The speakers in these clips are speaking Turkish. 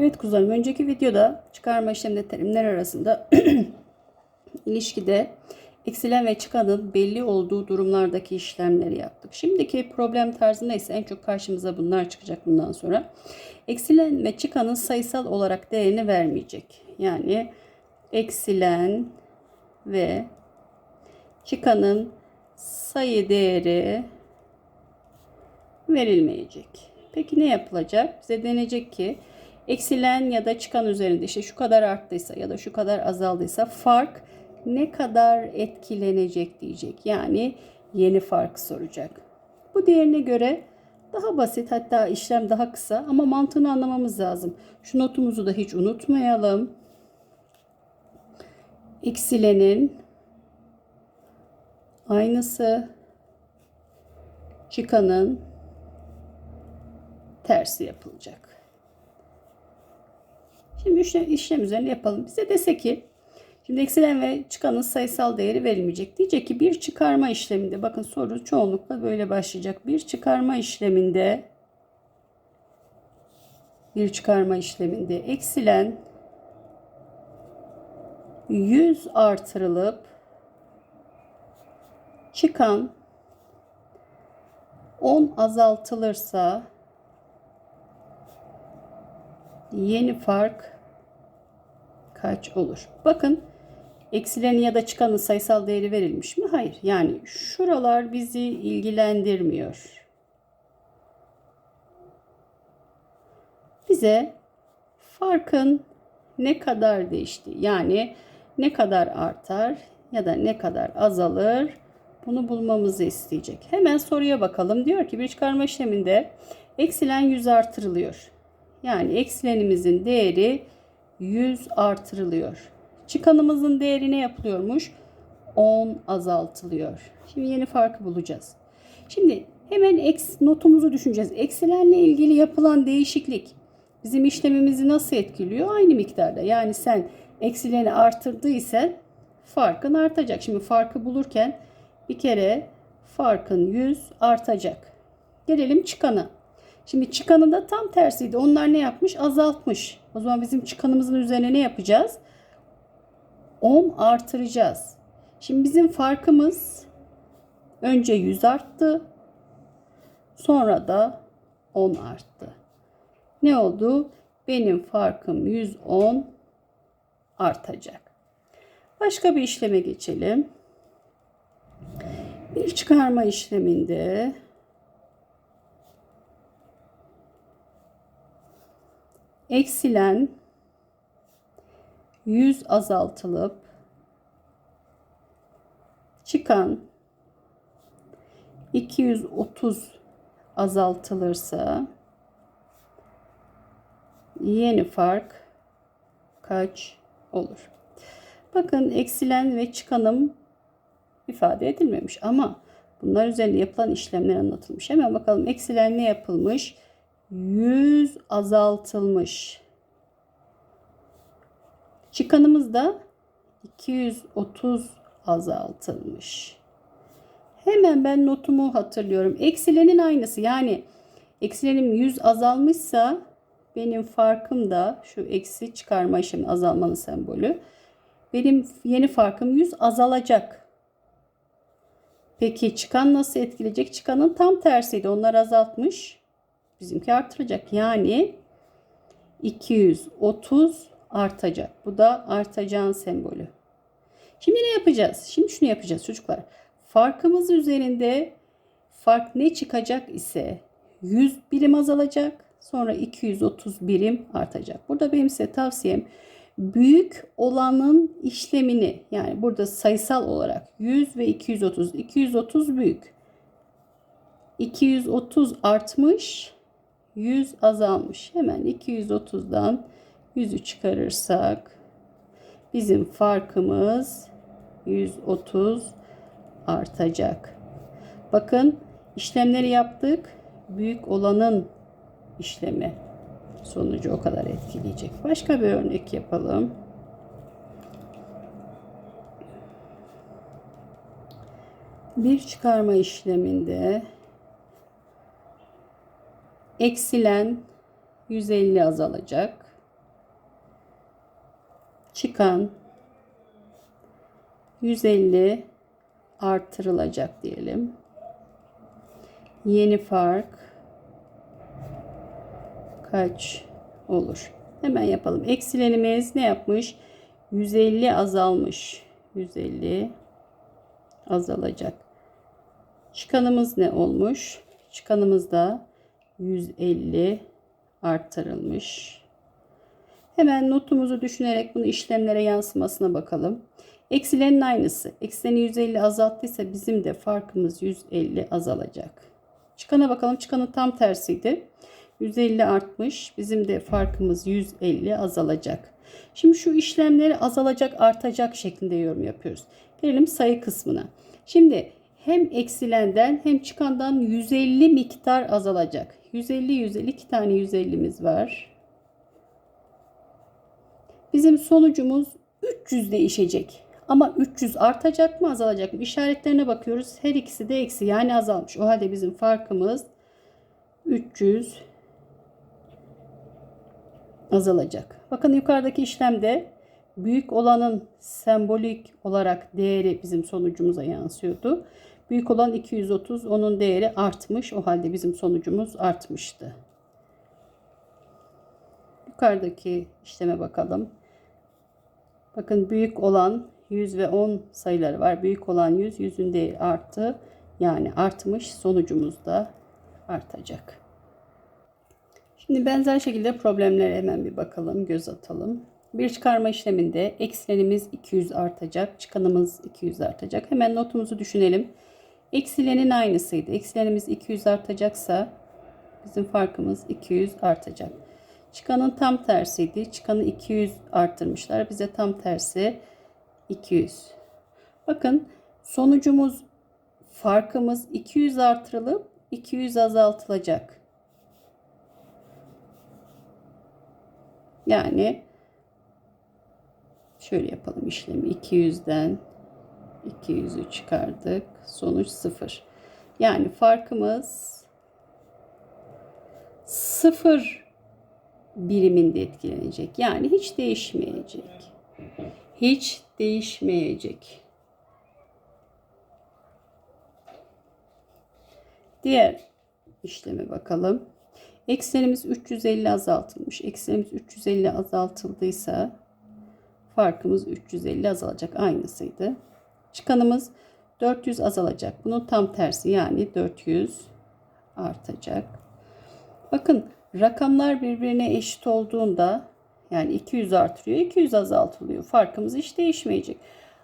Evet kuzularım önceki videoda çıkarma işleminde terimler arasında ilişkide eksilen ve çıkanın belli olduğu durumlardaki işlemleri yaptık. Şimdiki problem tarzında ise en çok karşımıza bunlar çıkacak bundan sonra. Eksilen ve çıkanın sayısal olarak değerini vermeyecek. Yani eksilen ve çıkanın sayı değeri verilmeyecek. Peki ne yapılacak? Bize denecek ki eksilen ya da çıkan üzerinde işte şu kadar arttıysa ya da şu kadar azaldıysa fark ne kadar etkilenecek diyecek. Yani yeni fark soracak. Bu değerine göre daha basit hatta işlem daha kısa ama mantığını anlamamız lazım. Şu notumuzu da hiç unutmayalım. Eksilenin aynısı çıkanın tersi yapılacak. Şimdi işlem, üzerine yapalım. Bize dese ki şimdi eksilen ve çıkanın sayısal değeri verilmeyecek. Diyecek ki bir çıkarma işleminde bakın soru çoğunlukla böyle başlayacak. Bir çıkarma işleminde bir çıkarma işleminde eksilen 100 artırılıp çıkan 10 azaltılırsa yeni fark kaç olur? Bakın eksilenin ya da çıkanın sayısal değeri verilmiş mi? Hayır. Yani şuralar bizi ilgilendirmiyor. Bize farkın ne kadar değişti? Yani ne kadar artar ya da ne kadar azalır? Bunu bulmamızı isteyecek. Hemen soruya bakalım. Diyor ki bir çıkarma işleminde eksilen 100 artırılıyor. Yani eksilenimizin değeri 100 artırılıyor. Çıkanımızın değeri ne yapılıyormuş? 10 azaltılıyor. Şimdi yeni farkı bulacağız. Şimdi hemen eks notumuzu düşüneceğiz. Eksilenle ilgili yapılan değişiklik bizim işlemimizi nasıl etkiliyor? Aynı miktarda. Yani sen eksileni artırdıysan farkın artacak. Şimdi farkı bulurken bir kere farkın 100 artacak. Gelelim çıkana. Şimdi çıkanın da tam tersiydi. Onlar ne yapmış? Azaltmış. O zaman bizim çıkanımızın üzerine ne yapacağız? 10 artıracağız. Şimdi bizim farkımız önce 100 arttı. Sonra da 10 arttı. Ne oldu? Benim farkım 110 artacak. Başka bir işleme geçelim. Bir çıkarma işleminde eksilen 100 azaltılıp çıkan 230 azaltılırsa yeni fark kaç olur? Bakın eksilen ve çıkanım ifade edilmemiş ama bunlar üzerinde yapılan işlemler anlatılmış. Hemen bakalım eksilen ne yapılmış? 100 azaltılmış. Çıkanımız da 230 azaltılmış. Hemen ben notumu hatırlıyorum. Eksilenin aynısı. Yani eksilenim 100 azalmışsa benim farkım da şu eksi çıkarma işlemi azalmanın sembolü. Benim yeni farkım 100 azalacak. Peki çıkan nasıl etkileyecek? Çıkanın tam tersiydi. Onlar azaltmış. Bizimki artıracak. Yani 230 artacak. Bu da artacağın sembolü. Şimdi ne yapacağız? Şimdi şunu yapacağız çocuklar. Farkımız üzerinde fark ne çıkacak ise 100 birim azalacak. Sonra 230 birim artacak. Burada benim size tavsiyem büyük olanın işlemini yani burada sayısal olarak 100 ve 230. 230 büyük. 230 artmış. 100 azalmış. Hemen 230'dan 100'ü çıkarırsak bizim farkımız 130 artacak. Bakın işlemleri yaptık. Büyük olanın işlemi sonucu o kadar etkileyecek. Başka bir örnek yapalım. Bir çıkarma işleminde eksilen 150 azalacak. çıkan 150 artırılacak diyelim. Yeni fark kaç olur? Hemen yapalım. Eksilenimiz ne yapmış? 150 azalmış. 150 azalacak. Çıkanımız ne olmuş? Çıkanımız da 150 artırılmış. Hemen notumuzu düşünerek bunu işlemlere yansımasına bakalım. Eksilenin aynısı. Eksileni 150 azalttıysa bizim de farkımız 150 azalacak. Çıkana bakalım. Çıkanın tam tersiydi. 150 artmış. Bizim de farkımız 150 azalacak. Şimdi şu işlemleri azalacak artacak şeklinde yorum yapıyoruz. Gelelim sayı kısmına. Şimdi hem eksilenden hem çıkandan 150 miktar azalacak. 150 150 iki tane 150'miz var. Bizim sonucumuz 300 değişecek. Ama 300 artacak mı azalacak mı? İşaretlerine bakıyoruz. Her ikisi de eksi yani azalmış. O halde bizim farkımız 300 azalacak. Bakın yukarıdaki işlemde büyük olanın sembolik olarak değeri bizim sonucumuza yansıyordu. Büyük olan 230 onun değeri artmış. O halde bizim sonucumuz artmıştı. Yukarıdaki işleme bakalım. Bakın büyük olan 100 ve 10 sayıları var. Büyük olan 100, 100'ün değeri arttı. Yani artmış. Sonucumuz da artacak. Şimdi benzer şekilde problemlere hemen bir bakalım, göz atalım. Bir çıkarma işleminde eksilenimiz 200 artacak, çıkanımız 200 artacak. Hemen notumuzu düşünelim. Eksilenin aynısıydı. Eksilenimiz 200 artacaksa bizim farkımız 200 artacak. Çıkanın tam tersiydi. Çıkanı 200 arttırmışlar. Bize tam tersi 200. Bakın sonucumuz farkımız 200 artırılıp 200 azaltılacak. Yani şöyle yapalım işlemi 200'den 200'ü çıkardık. Sonuç 0. Yani farkımız 0 biriminde etkilenecek. Yani hiç değişmeyecek. Hiç değişmeyecek. Diğer işleme bakalım. Eksenimiz 350 azaltılmış. Eksenimiz 350 azaltıldıysa farkımız 350 azalacak. Aynısıydı. Çıkanımız 400 azalacak. Bunun tam tersi yani 400 artacak. Bakın rakamlar birbirine eşit olduğunda yani 200 artırıyor, 200 azaltılıyor. Farkımız hiç değişmeyecek.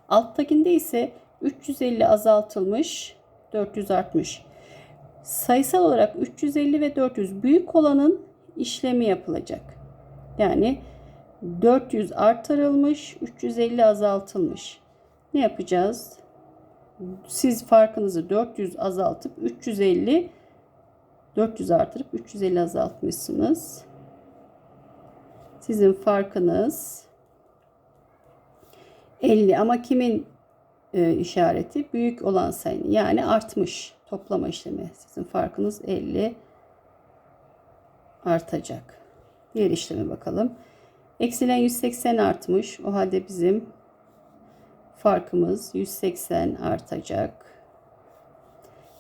Alttakinde ise 350 azaltılmış, 400 artmış. Sayısal olarak 350 ve 400 büyük olanın işlemi yapılacak. Yani 400 artırılmış, 350 azaltılmış. Ne yapacağız? Siz farkınızı 400 azaltıp 350 400 artırıp 350 azaltmışsınız. Sizin farkınız 50 ama kimin e, işareti? Büyük olan sayının yani artmış toplama işlemi. Sizin farkınız 50 artacak. Diğer işleme bakalım. Eksilen 180 artmış. O halde bizim farkımız 180 artacak.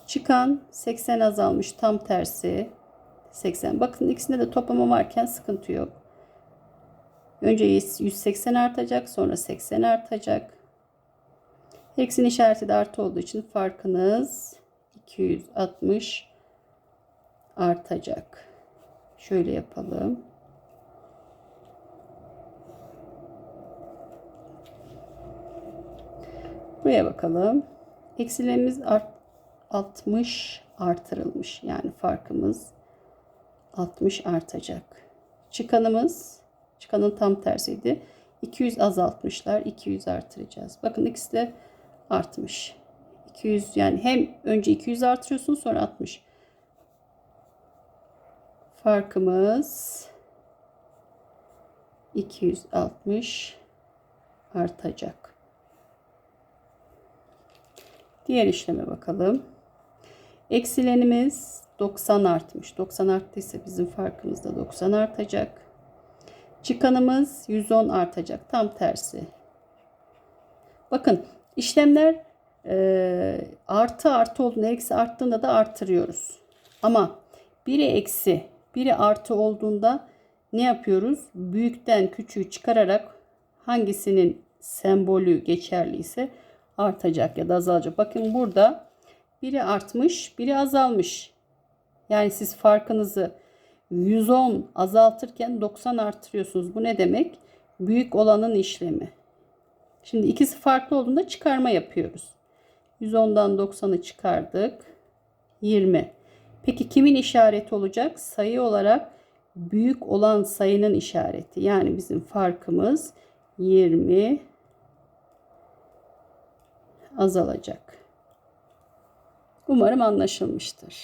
Çıkan 80 azalmış tam tersi 80. Bakın ikisinde de toplama varken sıkıntı yok. Önce 180 artacak sonra 80 artacak. Eksin işareti de artı olduğu için farkınız 260 artacak. Şöyle yapalım. Buraya bakalım. Eksilerimiz art, 60 artırılmış. Yani farkımız 60 artacak. Çıkanımız çıkanın tam tersiydi. 200 azaltmışlar. 200 artıracağız. Bakın ikisi de artmış. 200 yani hem önce 200 artırıyorsun sonra 60. Farkımız 260 artacak. Diğer işleme bakalım. Eksilenimiz 90 artmış. 90 arttıysa bizim farkımız da 90 artacak. Çıkanımız 110 artacak. Tam tersi. Bakın işlemler e, artı artı olduğunda eksi arttığında da artırıyoruz. Ama biri eksi biri artı olduğunda ne yapıyoruz? Büyükten küçüğü çıkararak hangisinin sembolü geçerliyse artacak ya da azalacak. Bakın burada biri artmış, biri azalmış. Yani siz farkınızı 110 azaltırken 90 artırıyorsunuz. Bu ne demek? Büyük olanın işlemi. Şimdi ikisi farklı olduğunda çıkarma yapıyoruz. 110'dan 90'ı çıkardık. 20. Peki kimin işareti olacak? Sayı olarak büyük olan sayının işareti. Yani bizim farkımız 20 azalacak. Umarım anlaşılmıştır.